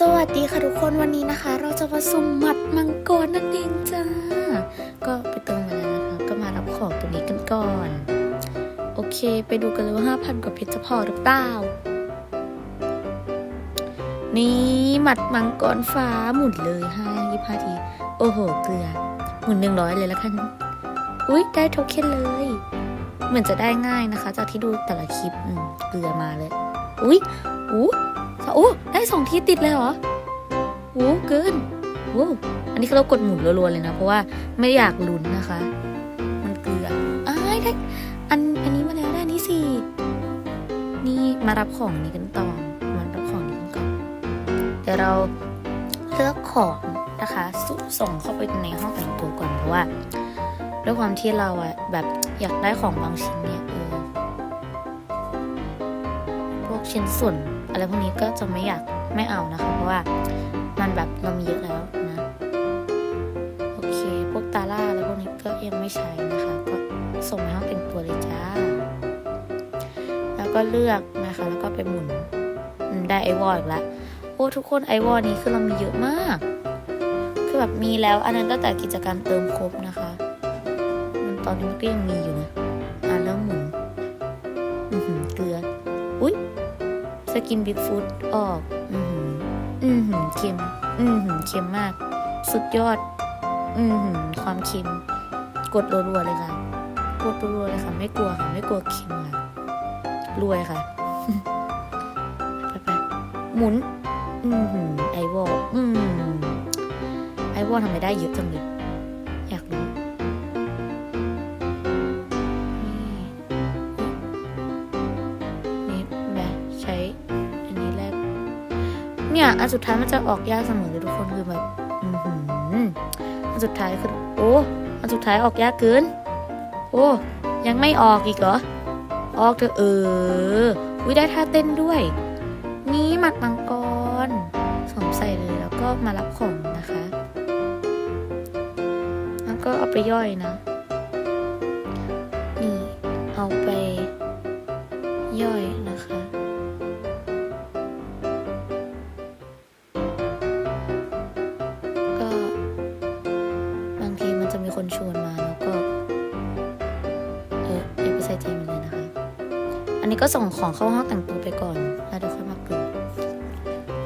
สวัสดีค่ะทุกคนวันนี้นะคะ เราจะมาสุ่มหมัดมังกรนั่นเองจ้า ก็ไปเติมมาแล้วนะคะ ก็มารับของตัวนี้กันก่อน โอเค ไปดูกันเลยว่าห้าพันกว่าเพชรจะพอหรือเปล่า นี่หมัดมังกรฟ้าหมุนเลยห้ายี่ห้าที โอ้โห เกลือ หมุนหนึ่งร้อยเลยแล้วกัน อุ๊ย ได้โทเค็นเลย เหมือนจะได้ง่ายนะคะ จากที่ดูแต่ละคลิปเกลือมาเลย อุ๊ยอู้ โอ้ได้สองทีติดเลยเหรอโอ้เกินโอ้อันนี้เรากดหมุนรัวๆเลยนะ เพราะว่าไม่อยากลุ้นนะคะ มันเกลืออ้ายได้อันอันนี้มาแล้วได้นนี้สินี่มารับของนี้กันต่อมารับของนี้กันก่อนเดี๋ยวเราเลือกของนะคะสส่งเข้าไปในห้องแต่งตัวก่อนเพราะว่าด้วยความที่เราอะแบบอยากได้ของบางชิ้นเนี่ยเออพวกชิ้นส่วน อะไรพวกนี้ก็จะไม่อยากไม่เอานะคะ เพราะว่ามันแบบเรามีเยอะแล้วนะโอเค พวกตาล่าอะไรพวกนี้ก็ยังไม่ใช้นะคะ ก็ส่งไปห้องแต่งตัวเลยจ้า แล้วก็เลือกนะคะ แล้วก็ไปหมุนได้ไอวอลอีกแล้วโอ้ทุกคนไอวอลนี้คือเรามีเยอะมาก คือแบบมีแล้ว อันนั้นตั้งแต่กิจการเติมครบนะคะ มันตอนนี้มันก็ยังมีอยู่นะ กินบิ๊กฟุตออก อือหืออือหือเค็ม อือหือเค็มมาก สุดยอด อือหือความเค็ม กดรัวๆเลยค่ะ กดรัวๆเลยค่ะ ไม่กลัวค่ะ ไม่กลัวเค็มค่ะ รวยค่ะ ไปไปๆหมุน อือหือไอวอลอืมไอวอลทำไมได้เยอะจังเลยอยากรู้ เนี่ยอันสุดท้ายมันจะออกยากเสมอเลยทุกคนคือแบบอือหืออันสุดท้ายคือโอ้อันสุดท้ายออกยากเกิน โอ้ยังไม่ออกอีกเหรอออกเถอะเออวิได้ท่าเต้นด้วย นี่หมัดมังกรสวมใส่เลยแล้วก็มารับของนะคะแล้วก็เอาไปย่อยนะ นี่เอาไปย่อยนะคะ จะมีคนชวนมาแล้วก็ เอออย่าไปใส่ใจมันเลยนะคะ อันนี้ก็ส่งของเข้าห้องแต่งตัวไปก่อน แล้วเดี๋ยวค่อยมาเปิด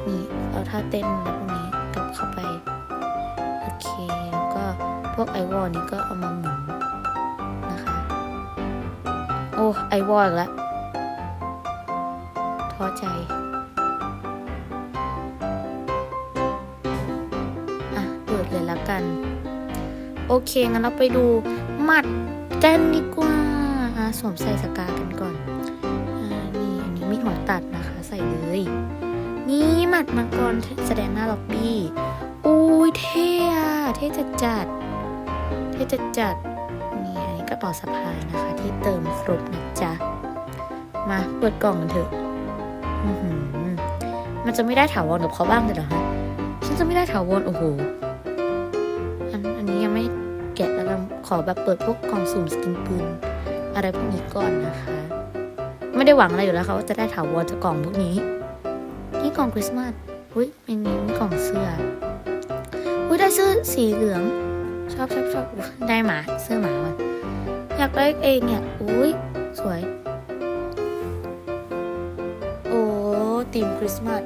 นี่เอาท่าเต้นแล้วพวกนี้กลับเข้าไป โอเค แล้วก็พวกไอวอลนี้ก็เอามาหมุนนะคะ โอ้ไอวอลล้วท้อใจอะเปิดเลยละกัน โอเค งั้นเราไปดูหมัดกันดีกว่าอะสวมใส่สกากันก่อนอนี่อันนี้มีหัวตัดนะคะ ใส่เลย นี่หมัดมังกรแสดงหน้าล็อบบี้อุ้ยเท่อะเท่จัดจัดเท่จัดจัดนี่อันนี้กระเป๋าสะพายนะคะ ที่เติมครบนะจ๊ะ มาเปิดกล่องกันเถอะมันจะไม่ได้ถาวรกับเขาบ้างเลยเหรอฮะฉันจะไม่ได้ถาวรโอ้โห อแบบเปิดพวกกล่องสุ่มสกินปืนอะไรพวกนี้ก่อนนะคะ ไม่ได้หวังอะไรอยู่แล้วค่ะว่าจะได้ถาวรจากกล่องพวกนี้ นี่กล่องคริสต์มาสอุ้ยเป็นมีกล่องเสื้ออุ้ยได้เสื้อสีเหลือง ชอบชอบชอบได้หมาเสื้อหมามาอยากได้เองเนี่ยอุ้ยสวย โอ้ทีมคริสต์มาส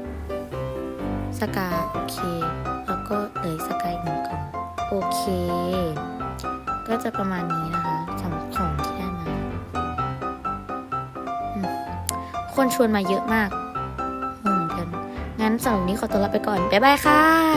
สกาโอเค แล้วก็เลยสกาอีกหนึ่งกล่อง โอเค ก็จะประมาณนี้นะคะสำหรับของที่ได้มาคนชวนมาเยอะมากงงเหมือนกัน งั้นสำหรับนนี้ขอตัวลาไปก่อน บ๊ายบายค่ะ